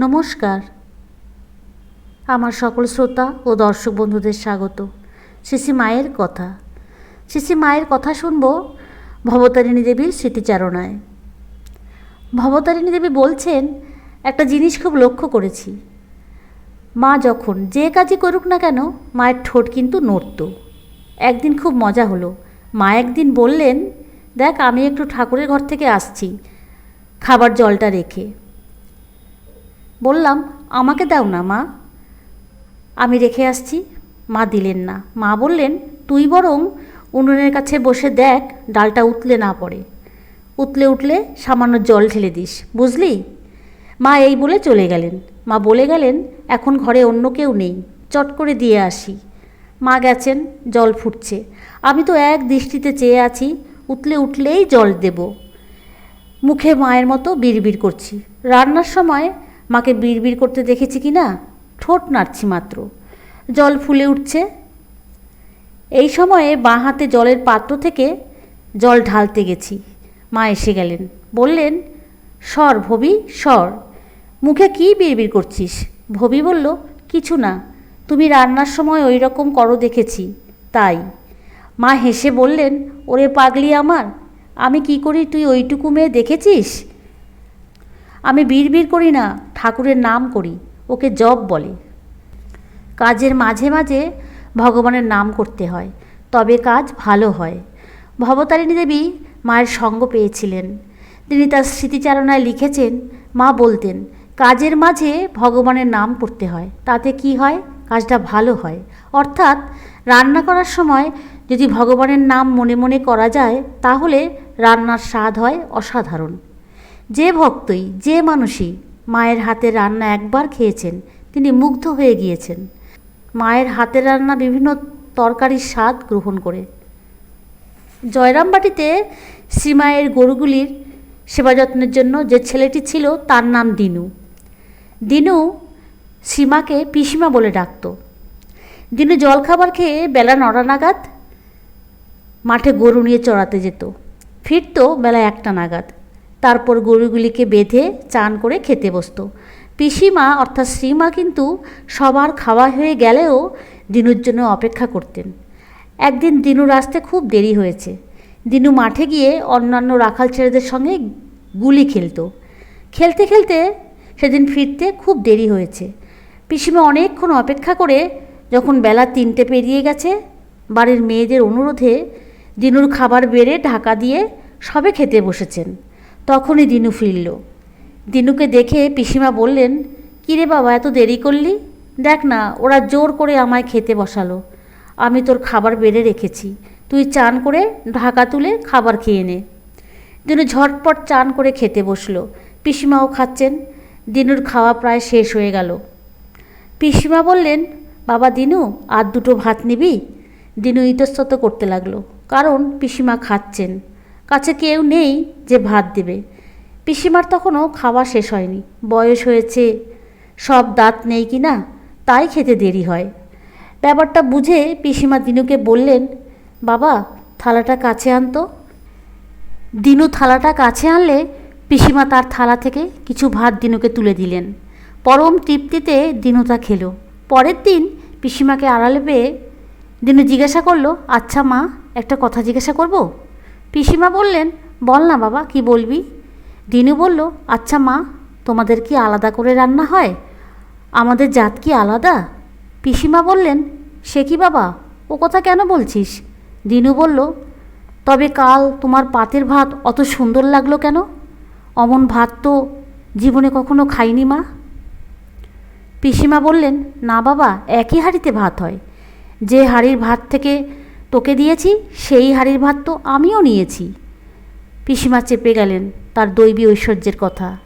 নমস্কার। আমার সকল শ্রোতা ও দর্শক বন্ধুদের স্বাগত। শিশি মায়ের কথা। শিশি মায়ের কথা শুনব ভবতারিণী দেবীর স্মৃতিচারণায়। ভবতারিণী দেবী বলছেন, একটা জিনিস খুব লক্ষ্য করেছি। মা যখন যে কাজই করুক না কেন, মায়ের ঠোঁট কিন্তু নড়ত। একদিন খুব মজা হলো। মা একদিন বললেন, দেখ, আমি একটু ঠাকুরের ঘর থেকে আসছি। খাবার জলটা রেখে। বললাম, আমাকে দাও না, মা। আমি রেখে আসছি। মা দিলেন না। মা বললেন, তুই বরং উনুনের কাছে বসে দেখ, ডালটা উতলে না পড়ে। উতলে উঠলে সামান্য জল ঢেলে দিস, বুঝলি? মা এই বলে চলে গেলেন। মা বলে গেলেন, এখন ঘরে অন্য কেউ নেই। চট করে দিয়ে আসি। মা গেছেন, জল ফুটছে। আমি তো এক দৃষ্টিতে চেয়ে আছি, উতলে উঠলেই জল দেব। মুখে মায়ের মতো বিড়বিড় করছি। রান্নার সময় মাকে বিড়বিড় করতে দেখেছি কি না? ঠোঁট নাড়ছি মাত্র। জল ফুলে উঠছে। এই সময়ে বাঁ হাতে জলের পাত্র থেকে জল ঢালতে গেছি। মা এসে গেলেন। বললেন, সর ভবি, সর। মুখে কী বিড়বিড় করছিস? ভবি বলল, কিছু না। তুমি রান্নার সময় ওই রকম করো দেখেছি। তাই। মা হেসে বললেন, ওরে পাগলি আমার, আমি কি করি তুই ওইটুকু মেয়ে দেখেছিস? আমি বিড়বিড় করি না, ঠাকুরের নাম করি, ওকে জব বলে। কাজের মাঝে মাঝে ভগবানের নাম করতে হয়, তবে কাজ ভালো হয়। ভবতারিণী দেবী মায়ের সঙ্গ পেয়েছিলেন। তিনি তার স্মৃতিচারণায় লিখেছেন, মা বলতেন, কাজের মাঝে ভগবানের নাম করতে হয়, তাতে কি হয়? কাজটা ভালো হয়। অর্থাৎ রান্না করার সময় যদি ভগবানের নাম মনে মনে করা যায়, তাহলে রান্নার স্বাদ হয় অসাধারণ। যে ভক্তই, যে মানুষই মায়ের হাতের রান্না একবার খেয়েছেন, তিনি মুগ্ধ হয়ে গিয়েছেন। মায়ের হাতের রান্না বিভিন্ন তরকারির স্বাদ গ্রহণ করে। জয়রামবাটিতে শ্রীমায়ের গরুগুলির সেবা যত্নের জন্য যে ছেলেটি ছিল, তার নাম দিনু। দিনু সীমাকে পিসিমা বলে ডাকত। দিনু জলখাবার খেয়ে বেলা নটা নাগাদ মাঠে গরু নিয়ে চড়াতে যেত। ফিরত বেলা একটা নাগাদ। তারপর গরুগুলিকে বেঁধে চান করে খেতে বসতো। পিসিমা অর্থাৎ শ্রীমা কিন্তু সবার খাওয়া হয়ে গেলেও দিনুর জন্য অপেক্ষা করতেন। একদিন দিনুর আসতে খুব দেরি হয়েছে। দিনু মাঠে গিয়ে অন্যান্য রাখাল ছেলেদের সঙ্গে গুলি খেলতো। খেলতে খেলতে সেদিন ফিরতে খুব দেরি হয়েছে। পিসিমা অনেকক্ষণ অপেক্ষা করে যখন বেলা তিনটে পেরিয়ে গেছে, বাড়ির মেয়েদের অনুরোধে দিনুর খাবার বেড়ে ঢাকা দিয়ে সবে খেতে বসেছেন। তখনই দিনু ফিরল। দিনুকে দেখে পিসিমা বললেন, কিরে বাবা, এত দেরি করলি? দেখ না, ওরা জোর করে আমায় খেতে বসালো। আমি তোর খাবার বেড়ে রেখেছি। তুই চান করে ঢাকা তুলে খাবার খেয়ে নে। দিনু ঝটপট চান করে খেতে বসল। পিসিমাও খাচ্ছেন। দিনুর খাওয়া প্রায় শেষ হয়ে গেল। পিসিমা বললেন, বাবা দিনু, আর দুটো ভাত নিবি? দিনু ইতস্তত করতে লাগল, কারণ পিসিমা খাচ্ছেন। কাছে কেউ নেই যে ভাত দেবে। পিসিমার তখনও খাওয়া শেষ হয়নি। বয়স হয়েছে, সব দাঁত নেই কি না, তাই খেতে দেরি হয়। ব্যাপারটা বুঝে পিসিমা দিনুকে বললেন, বাবা, থালাটা কাছে আনতো দিনু থালাটা কাছে আনলে পিসিমা তার থালা থেকে কিছু ভাত দিনুকে তুলে দিলেন। পরম তৃপ্তিতে দিনু তা খেলো। পরের দিন পিসিমাকে আড়ালে পেয়ে দিনু জিজ্ঞাসা করল আচ্ছা মা, একটা কথা জিজ্ঞাসা করব? পিসিমা বললেন, বল না বাবা, কি বলবি? দিনু বলল আচ্ছা মা, তোমাদের কি আলাদা করে রান্না হয়? আমাদের জাত কি আলাদা? পিসিমা বললেন, সে কি বাবা, ও কথা কেন বলছিস? দিনু বলল, তবে কাল তোমার পাতের ভাত অত সুন্দর লাগল কেন? অমন ভাত তো জীবনে কখনো খাইনি মা। পিসিমা বললেন, না বাবা, একই হাঁড়িতে ভাত হয়। যে হাঁড়ির ভাত থেকে তোকে দিয়েছি, সেই হাঁড়ির ভাত তো আমিও নিয়েছি। পিসিমা চেপে গেলেন তার দৈবী ঐশ্বর্যের কথা।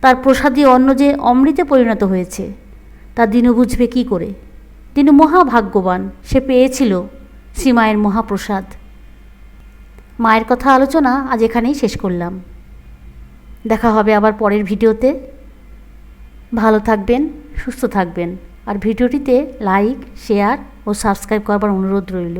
তার প্রসাদী অন্ন যে অমৃতে পরিণত হয়েছে, তা দিনু বুঝবে কী করে? দিনু মহাভাগ্যবান, সে পেয়েছিল শ্রীমায়ের মহাপ্রসাদ। মায়ের কথা আলোচনা আজ এখানেই শেষ করলাম। দেখা হবে আবার পরের ভিডিওতে। ভালো থাকবেন, সুস্থ থাকবেন। আর ভিডিওটিতে লাইক শেয়ার ও সাবস্ক্রাইব করবার অনুরোধ রইল।